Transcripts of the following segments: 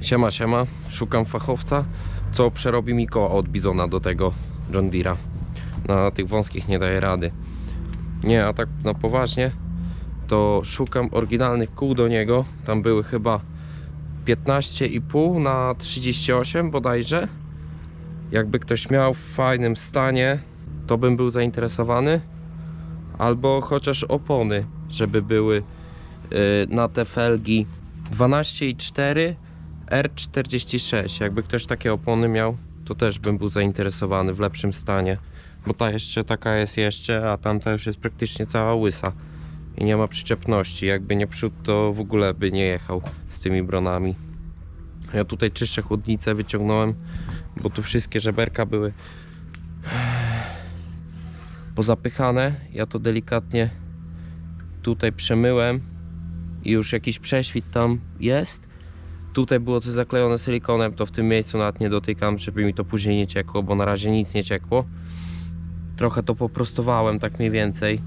Siema, siema. Szukam fachowca, co przerobi mi koła od Bizona do tego John Deere'a. Na tych wąskich nie daje rady. Nie, a tak na poważnie, to szukam oryginalnych kół do niego. Tam były chyba 15,5 na 38 bodajże. Jakby ktoś miał w fajnym stanie, to bym był zainteresowany. Albo chociaż opony, żeby były yy, na te felgi 12,4 R46. Jakby ktoś takie opony miał, to też bym był zainteresowany w lepszym stanie. Bo ta jeszcze taka jest jeszcze, a tamta już jest praktycznie cała łysa. I nie ma przyczepności. Jakby nie przód, to w ogóle by nie jechał z tymi bronami. Ja tutaj czyszczę chłodnicę, wyciągnąłem, bo tu wszystkie żeberka były pozapychane. Ja to delikatnie tutaj przemyłem i już jakiś prześwit tam jest. Tutaj było to zaklejone silikonem, to w tym miejscu nawet nie dotykam, żeby mi to później nie ciekło, bo na razie nic nie ciekło. Trochę to poprostowałem, tak mniej więcej.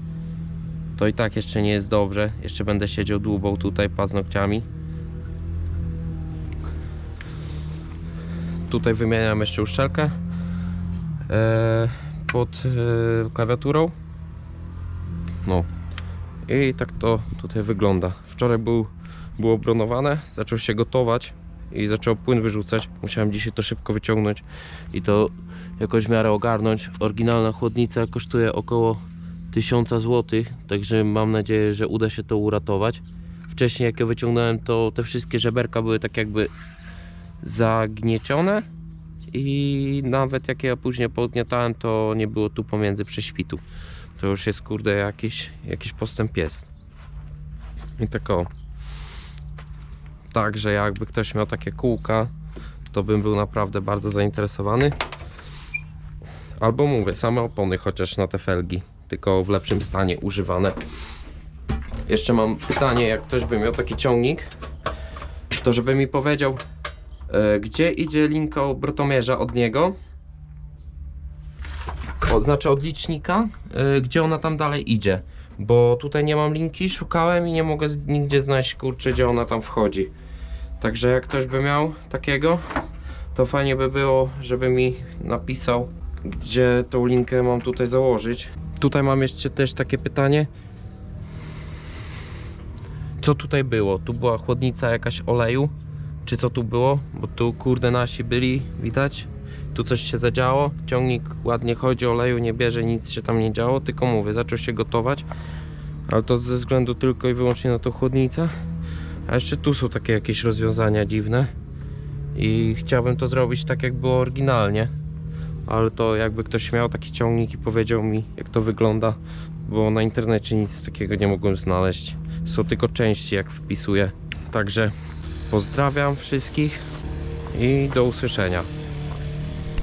To i tak jeszcze nie jest dobrze. Jeszcze będę siedział dłubą tutaj paznokciami. Tutaj wymieniam jeszcze uszczelkę e, pod e, klawiaturą. No. I tak to tutaj wygląda. Wczoraj był, było bronowane, zaczął się gotować i zaczął płyn wyrzucać. Musiałem dzisiaj to szybko wyciągnąć i to jakoś w miarę ogarnąć. Oryginalna chłodnica kosztuje około 1000 zł, także mam nadzieję, że uda się to uratować. Wcześniej jak ja wyciągnąłem, to te wszystkie żeberka były tak jakby zagniecione i nawet jak ja później podgniatałem, to nie było tu pomiędzy prześwitu. To już jest kurde jakiś, jakiś postęp jest. I tak o. Także jakby ktoś miał takie kółka, to bym był naprawdę bardzo zainteresowany. Albo mówię, same opony chociaż na te felgi, tylko w lepszym stanie używane. Jeszcze mam pytanie, jak ktoś by miał taki ciągnik, to żeby mi powiedział, e, gdzie idzie linka obrotomierza od niego, od, znaczy od licznika, y, gdzie ona tam dalej idzie. Bo tutaj nie mam linki, szukałem i nie mogę nigdzie znaleźć, kurczę, gdzie ona tam wchodzi. Także jak ktoś by miał takiego, to fajnie by było, żeby mi napisał, gdzie tą linkę mam tutaj założyć. Tutaj mam jeszcze też takie pytanie. Co tutaj było? Tu była chłodnica jakaś oleju? Czy co tu było? Bo tu kurde nasi byli, widać? Tu coś się zadziało, ciągnik ładnie chodzi, oleju nie bierze, nic się tam nie działo, tylko mówię, zaczął się gotować, ale to ze względu tylko i wyłącznie na tą chłodnicę. A jeszcze tu są takie jakieś rozwiązania dziwne i chciałbym to zrobić tak jak było oryginalnie, ale to jakby ktoś miał taki ciągnik i powiedział mi jak to wygląda, bo na internecie nic takiego nie mogłem znaleźć. Są tylko części jak wpisuję. Także pozdrawiam wszystkich i do usłyszenia.